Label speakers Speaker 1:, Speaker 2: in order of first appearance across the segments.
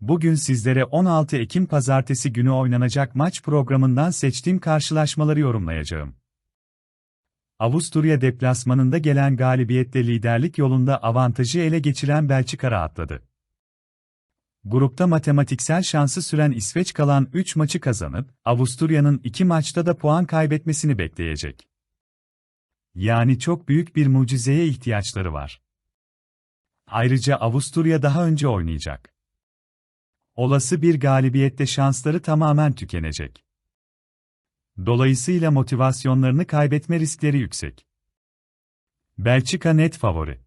Speaker 1: Bugün sizlere 16 Ekim Pazartesi günü oynanacak maç programından seçtiğim karşılaşmaları yorumlayacağım. Avusturya deplasmanında gelen galibiyette liderlik yolunda avantajı ele geçiren Belçika rahatladı. Grupta matematiksel şansı süren İsveç kalan 3 maçı kazanıp, Avusturya'nın 2 maçta da puan kaybetmesini bekleyecek. Yani çok büyük bir mucizeye ihtiyaçları var. Ayrıca Avusturya daha önce oynayacak. Olası bir galibiyette şansları tamamen tükenecek. Dolayısıyla motivasyonlarını kaybetme riskleri yüksek. Belçika net favori.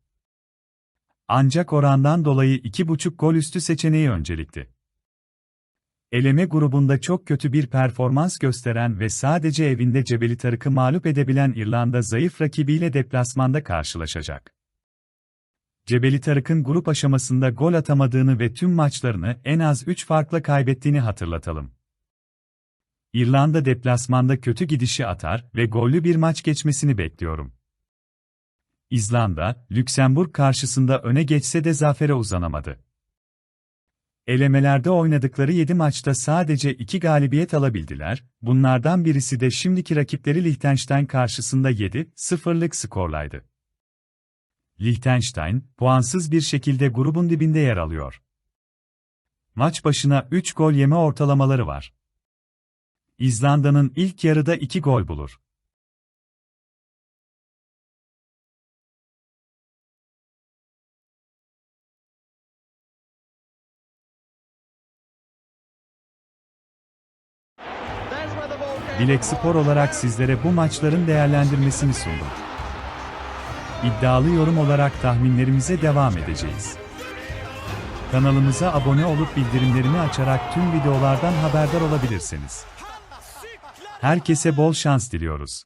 Speaker 1: Ancak orandan dolayı 2,5 gol üstü seçeneği öncelikli. Eleme grubunda çok kötü bir performans gösteren ve sadece evinde Cebeli Tarık'ı mağlup edebilen İrlanda zayıf rakibiyle deplasmanda karşılaşacak. Cebeli Tarık'ın grup aşamasında gol atamadığını ve tüm maçlarını en az 3 farkla kaybettiğini hatırlatalım. İrlanda deplasmanda kötü gidişi atar ve gollü bir maç geçmesini bekliyorum. İzlanda, Lüksemburg karşısında öne geçse de zafere uzanamadı. Elemelerde oynadıkları 7 maçta sadece 2 galibiyet alabildiler, bunlardan birisi de şimdiki rakipleri Liechtenstein karşısında 7-0'lık skorlaydı. Liechtenstein, puansız bir şekilde grubun dibinde yer alıyor. Maç başına 3 gol yeme ortalamaları var. İzlanda'nın ilk yarıda 2 gol bulur. Bilek Spor olarak sizlere bu maçların değerlendirmesini sundum. İddialı yorum olarak tahminlerimize devam edeceğiz. Kanalımıza abone olup bildirimlerini açarak tüm videolardan haberdar olabilirsiniz. Herkese bol şans diliyoruz.